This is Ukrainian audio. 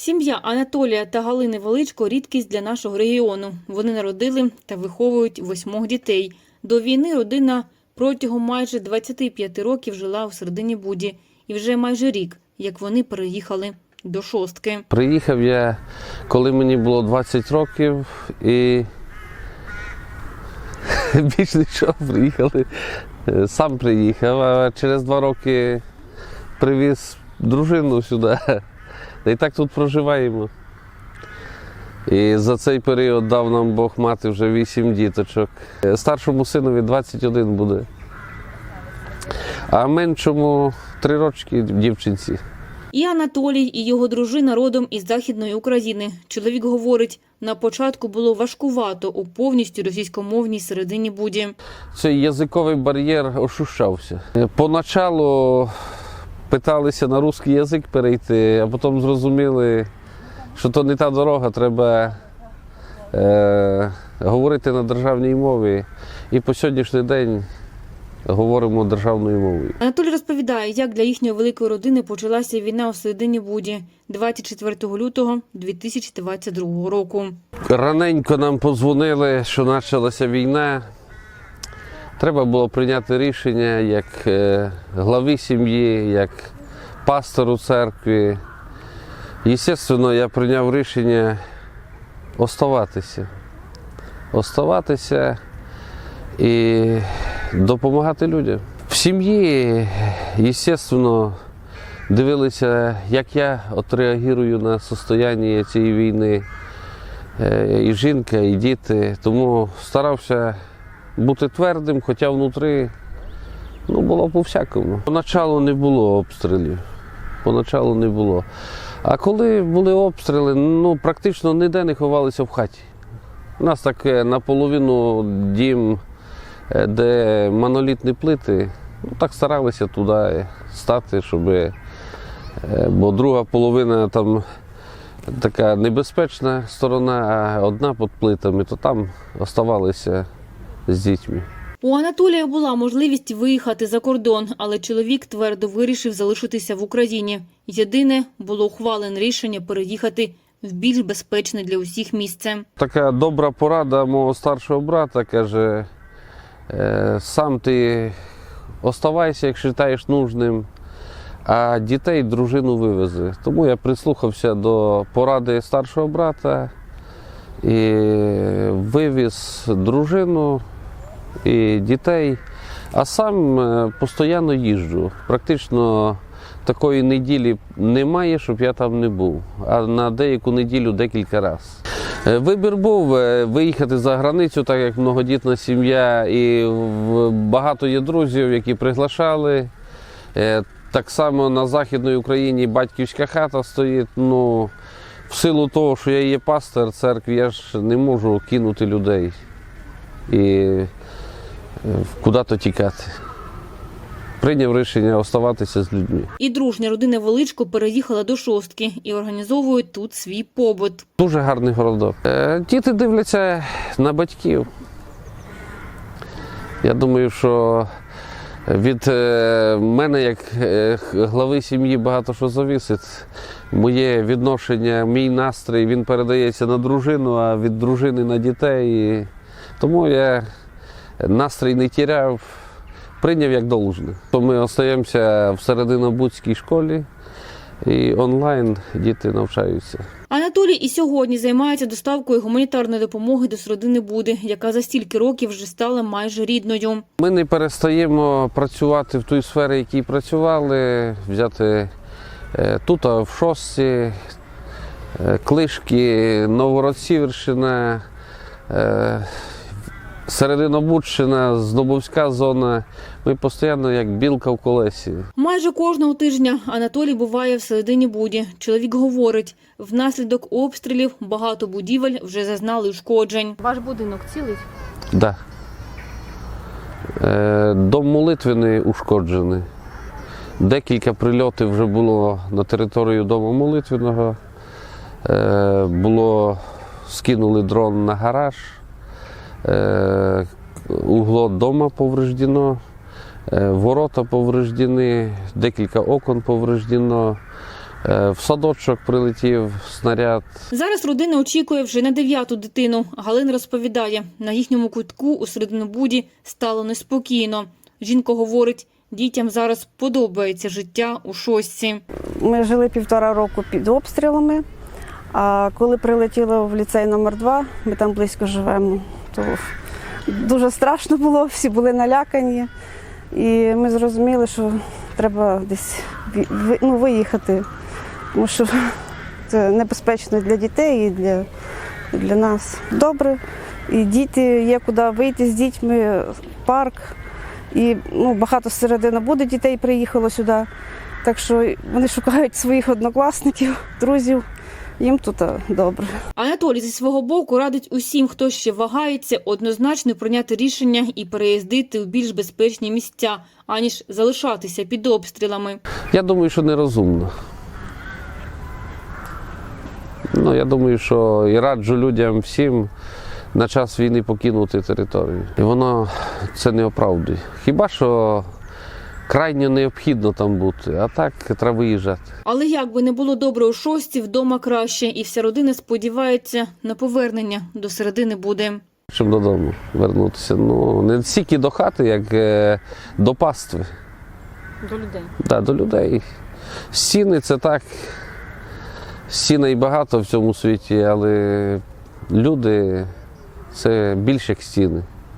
Сім'я Анатолія та Галини Величко – рідкість для нашого регіону. Вони народили та виховують восьмох дітей. До війни родина протягом майже 25 років жила у середині Буді. І вже майже рік, як вони переїхали до шостки. Приїхав я, коли мені було 20 років, і більш нічого приїхали. Сам приїхав, а через два роки привіз дружину сюди. Та й так тут проживаємо. І за цей період дав нам Бог мати вже 8 діточок. Старшому синові 21 буде. А меншому 3 рочки дівчинці. І Анатолій, і його дружина родом із Західної України. Чоловік говорить, на початку було важкувато у повністю російськомовній середині Буді. цей язиковий бар'єр ощущався. Поначалу питалися на русський язик перейти, а потім зрозуміли, що то не та дорога, треба е, говорити на державній мові. І по сьогоднішній день говоримо державною мовою. Анатолій розповідає, як для їхньої великої родини почалася війна у середині Буді 24 лютого 2022 року. Раненько нам подзвонили, що почалася війна. Треба було прийняти рішення як е, глави сім'ї, як пастору церкви. Звісно, я прийняв рішення оставатися. Оставатися і допомагати людям. В сім'ї, звісно, дивилися, як я отреагую на состояння цієї війни. Е, і жінка, і діти. Тому старався бути твердим, хоча внутрі ну, було по-всякому. Поначалу не було обстрілів. Поначалу не було. А коли були обстріли, ну практично ніде не ховалися в хаті. У нас таке наполовину дім, е, де монолітні плити, ну, так старалися туди стати, щоб. е, Бо друга половина там така небезпечна сторона, а одна під плитами, то там оставалися з дітьми. У Анатолія була можливість виїхати за кордон, але чоловік твердо вирішив залишитися в Україні. Єдине було ухвалене рішення переїхати в більш безпечне для усіх місце. Така добра порада мого старшого брата каже: «Е, сам ти оставайся, як вважаєш нужним, а дітей дружину вивези. Тому я прислухався до поради старшого брата і вивіз дружину і дітей, а сам е, постійно їжджу. Практично такої неділі немає, щоб я там не був. А на деяку неділю декілька разів. Е, Вибір був е, виїхати за границю, так як многодітна сім'я, і багато є друзів, які приглашали. Так само на Західній Україні батьківська хата стоїть. Ну, в силу того, що я є пастор церкви, я ж не можу кинути людей і куди-то тікати. Прийняв рішення оставатися з людьми. І дружня родина Величко переїхала до шостки і організовують тут свій побут. Дуже гарний городок. Е, Діти дивляться на батьків. Я думаю, що від е, мене, як е, глави сім'ї, багато що завісить. Моє відношення, мій настрій він передається на дружину, а від дружини на дітей. Тому я настрій не тіряв, прийняв як должне. То Ми остаємося в серединобудській школі і онлайн діти навчаються. Анатолій і сьогодні займається доставкою гуманітарної допомоги до середини Буди, яка за стільки років вже стала майже рідною. Ми не перестаємо працювати в тій сфері, в якій працювали, взяти е, тут, а в шостці, е, Клишки, Новородсіверщина, е, Серединобудщина, Здобовська зона. Ми постійно як білка в колесі. Майже кожного тижня Анатолій буває в середині Буді. Чоловік говорить, внаслідок обстрілів багато будівель вже зазнали ушкоджень. Ваш будинок цілий? Да. Е, Дом молитвений ушкоджений. Декілька прильотів вже було на територію дому молитвеного. Е, Було скинули дрон на гараж. Е, Угло дома повреждено, е, ворота повреждені, декілька окон повреждено. Е, В садочок прилетів снаряд. Зараз родина очікує вже на дев'яту дитину. Галина розповідає, на їхньому кутку у Серединобуді стало неспокійно. Жінка говорить, дітям зараз подобається життя у шостці. Ми жили півтора року під обстрілами. А коли прилетіло в ліцей номер 2 ми там близько живемо, то дуже страшно було, всі були налякані. І ми зрозуміли, що треба десь ну, виїхати, тому що це небезпечно для дітей і для, для нас. Добре. І діти є куди вийти з дітьми, парк. І ну, багато середини буде дітей приїхало сюди. Так що вони шукають своїх однокласників, друзів. Їм тут добре. Анатолій зі свого боку радить усім, хто ще вагається, однозначно прийняти рішення і переїздити в більш безпечні місця, аніж залишатися під обстрілами. Я думаю, що нерозумно. Ну, я думаю, що і раджу людям всім на час війни покинути територію. І воно це не оправдує. Хіба що крайньо необхідно там бути, а так треба виїжджати. Але як би не було добре у шості, вдома краще, і вся родина сподівається на повернення до середини буде. Щоб додому вернутися. Ну, не стільки до хати, як е, до пастви. До людей. Да, до людей. Стіни це так. Стіни і багато в цьому світі, але люди це більше як стіни.